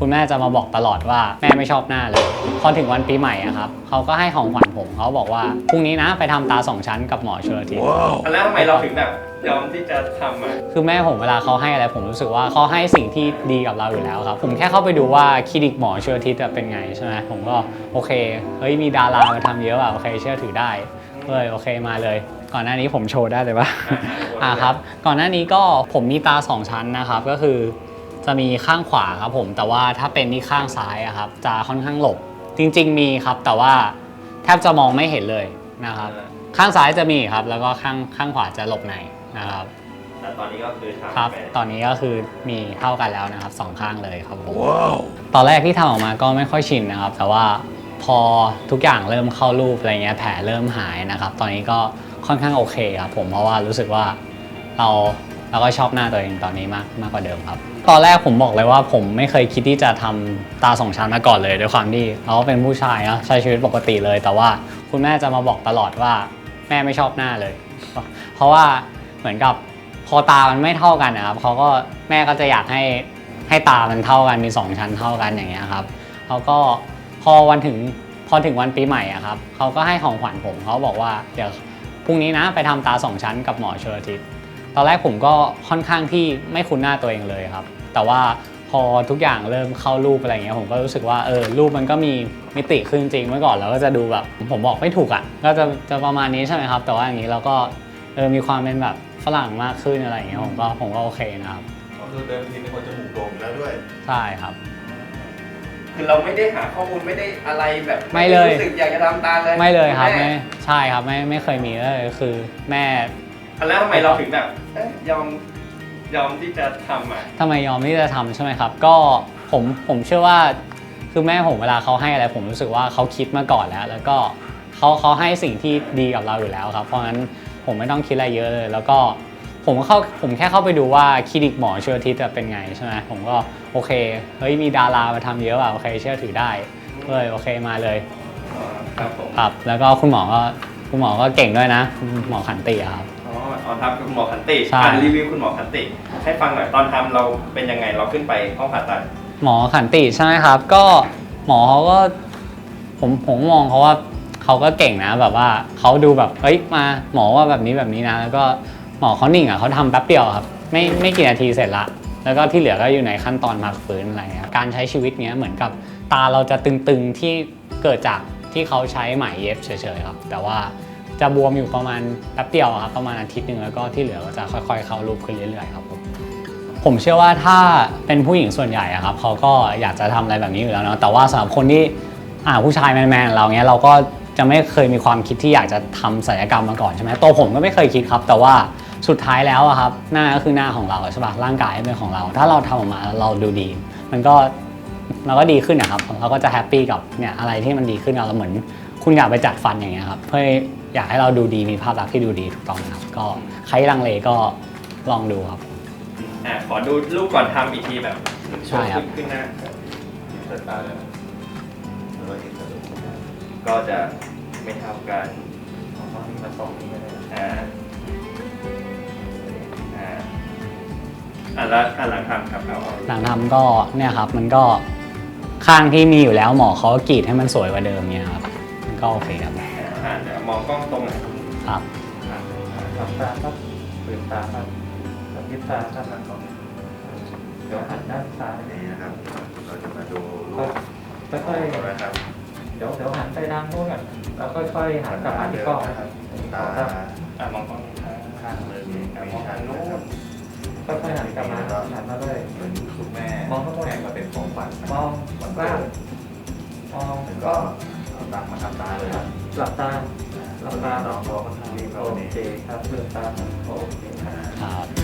คุณแม่จะมาบอกตลอดว่าแม่ไม่ชอบหน้าเลย พอถึงวันปีใหม่อะครับเขาก็ให้ของขวัญผมเขาบอกว่าพรุ่งนี้นะไปทำตาสองชั้นกับหมอชลทิศ แล้วทำไมเราถึงแบบยอมที่จะทำอะ คือแม่ผมเวลาเขาให้อะไรผมรู้สึกว่าเขาให้สิ่งที่ดีกับเราอยู่แล้วครับ ผมแค่เข้าไปดูว่าคลินิกหมอชลทิศอะเป็นไงใช่ไหมผมก็โอเคเฮ้ยมีดารามาทำเยอะอะโอเคเชื่อถือได้เลยโอเคมาเลย ก่อนหน้านี้ผมโชว์ได้เลยปะอ่าครับ ก่อนหน้านี้ก็ผมมีตาสองชั้นนะครับก็คือ จะมีข้างขวาครับผม แต่ว่าถ้าเป็นที่ข้างซ้ายอะครับ จะค่อนข้างหลบ จริง ๆ มีครับ แต่ว่าแทบจะมองไม่เห็นเลยนะครับ ข้างซ้ายจะมีครับ แล้วก็ข้างข้างขวาจะหลบในนะครับ แต่ตอนนี้ก็คือทำครับ ไปตอนนี้ก็คือมีเท่ากันแล้วนะครับสองข้างเลยครับผม ตอนแรกที่ทำออกมาก็ไม่ค่อยชินนะครับ แต่ว่าพอทุกอย่างเริ่มเข้ารูปอะไรเงี้ยแผลเริ่มหายนะครับ ตอนนี้ก็ค่อนข้างโอเคครับผมเพราะว่ารู้สึกว่าเราเราก็ชอบหน้าตัวเองตอนนี้มากมากกว่าเดิมครับ ตอนแรกผมบอกเลยว่าผมไม่เคยคิดที่จะทำตาสองชั้นมาก่อนเลยด้วยความที่เราก็เป็นผู้ชายนะใช้ชีวิตปกติเลย แต่ว่าคุณแม่จะมาบอกตลอดว่าแม่ไม่ชอบหน้าเลย เพราะว่าเหมือนกับพอตามันไม่เท่ากันนะครับเขาก็แม่ก็จะอยากให้ให้ตามันเท่ากันมีสองชั้นเท่ากันอย่างเงี้ยครับเขาก็พอวันถึงพอถึงวันปีใหม่อะครับเขาก็ให้ของขวัญผมเขาบอกว่าเดี๋ยวพรุ่งนี้นะไปทำตาสองชั้นกับหมอชลทิศ ตอนแรกผมก็ค่อนข้างที่ไม่คุ้นหน้าตัวเองเลยครับ แต่ว่าพอทุกอย่างเริ่มเข้ารูปอะไรเงี้ยผมก็รู้สึกว่าเออรูปมันก็มีมิติขึ้นจริงเมื่อก่อนเราก็จะดูแบบ ผมบอกไม่ถูกอะ่ะก็จะจะประมาณนี้ใช่ไหมครับ แต่ว่าอย่างนี้เราก็เออมีความเป็นแบบฝรั่งมากขึ้นอะไรอย่างเงี้ยผมก็ผมก็โอเคนะครับก็คือเดิมทีเป็นคนจมูกโด่งอยู่แล้วด้วย ใช่ครับ คือเราไม่ได้หาข้อมูลไม่ได้อะไรแบบไม่เลย รู้สึกอยากจะทำตาเลย ไม่เลยครับแไม่ใช่ครับไม่ไม่เคยมีเลยคือแม่ แล้วทำไมเราถึงแบบเอ๊ะยอมยอมที่จะทำอะ ทำไมยอมที่จะทำใช่ไหมครับ ก็ผมผมเชื่อว่าคือแม่ผมเวลาเขาให้อะไร ผมรู้สึกว่าเขาคิดมาก่อนแล้ว แล้วก็เขาเขาให้สิ่งที่ดีกับเราอยู่แล้วครับ เพราะฉะนั้นผมไม่ต้องคิดอะไรเยอะเลย แล้วก็ผมเข้าผมแค่เข้าไปดูว่าคลินิกหมอเชื่อทิศจะเป็นไงใช่ไหมผมก็โอเคเฮ้ยมีดารามาทำเยอะอะโอเคเชื่อถือได้เลยโอเคมาเลยอ๋อครับผม ครับ แล้วก็คุณหมอก็คุณหมอก็เก่งด้วยนะคุณหมอขันติอะครับ อ๋ออ๋อทำกับคุณหมอขันติใช่ อ่านรีวิวคุณหมอขันติ ให้ฟังหน่อยตอนทำเราเป็นยังไงเราขึ้นไปห้องผ่าตัด หมอขันติใช่ไหมครับ ก็หมอเขาก็ผมผมมองเขาว่าเขาก็เก่งนะแบบว่าเขาดูแบบเฮ้ยมาหมอว่าแบบนี้แบบนี้นะ แล้วก็หมอเขานิ่งอะเขาทำแป๊บเดียวครับ ไม่ไม่กี่นาทีเสร็จละ แล้วก็ที่เหลือก็อยู่ในขั้นตอนพักฟื้นอะไรเงี้ยการใช้ชีวิตเนี้ยเหมือนกับตาเราจะตึงๆที่เกิดจากที่เขาใช้ไหมเย็บเฉยๆครับ แต่ว่า จะบวมอยู่ประมาณแป๊บเดียวครับประมาณอาทิตย์หนึ่งแล้วก็ที่เหลือก็จะค่อยๆ เข้ารูปขึ้นเรื่อยๆครับผมผมเชื่อว่าถ้าเป็นผู้หญิงส่วนใหญ่อะครับเขาก็อยากจะทำอะไรแบบนี้อยู่แล้วเนาะแต่ว่าสำหรับคนที่อ่าผู้ชายแมนๆเราเนี้ยเราก็จะไม่เคยมีความคิดที่อยากจะทำศัลยกรรมมาก่อนใช่ไหมตัวผมก็ไม่เคยคิดครับ แต่ว่าสุดท้ายแล้วอะครับหน้าก็คือหน้าของเราใช่ปะร่างกายเป็นของเรา ถ้าเราทำออกมาเราดูดี มันก็เราก็ดีขึ้นนะครับเราก็จะแฮปปี้กับเนี่ยอะไรที่มันดีขึ้นเราเหมือน คุณอยากไปจัดฟันอย่างเงี้ยครับเพื่อ อยากให้เราดูดีมีภาพลักษณ์ที่ดูดีถูกต้องนะครับ ก็ใครลังเลก็ลองดูครับ อ่าขอดูรูปก่อนทำอีกทีแบบใช่ครับขึ้นหน้าเปิดตาเลยหรือว่าเห็นกระดูกก็จะไม่เท่ากันของเขาที่มาสองนี่ไม่ได้อ่าอ่าอ่าแล้วอ่าหลังทำครับเอาเอาหลังทำก็เนี่ยครับมันก็ข้างที่มีอยู่แล้วหมอเขาก็กรีดให้มันสวยกว่าเดิมเนี่ยครับมันก็โอเคครับ อ่าเดี๋ยวมองกล้องตรงไหนอยครับอ่าหลับตาครับเปิดตาครับกระพริบตาครับหลังกล้องเดี๋ยวหันด้านซ้ายนี่นะครับ เราจะมาดูรูปค่อยนะครับๆเดี๋ยวเดี๋ยวหันไปทางโน้นก่อนแล้วค่อยๆหันกลับมาที่กล้องนะครับตาอ่ามองกล้องข้างเลยมีอ่ามีมองทางโน้ครับนค่อยๆหันกลับมาหันมาเลยเหมือนคุณแม่ มองข้างบนแม่มาเป็นของขวัญนมองกล้าเกิดมองแล้วก็ ตังค์มาทำตาเลยครับหลับตาหลับตาน้องเขาค่อนข้างรีบเราโอวันนี้เคครับลืมตาโอเคครับครับ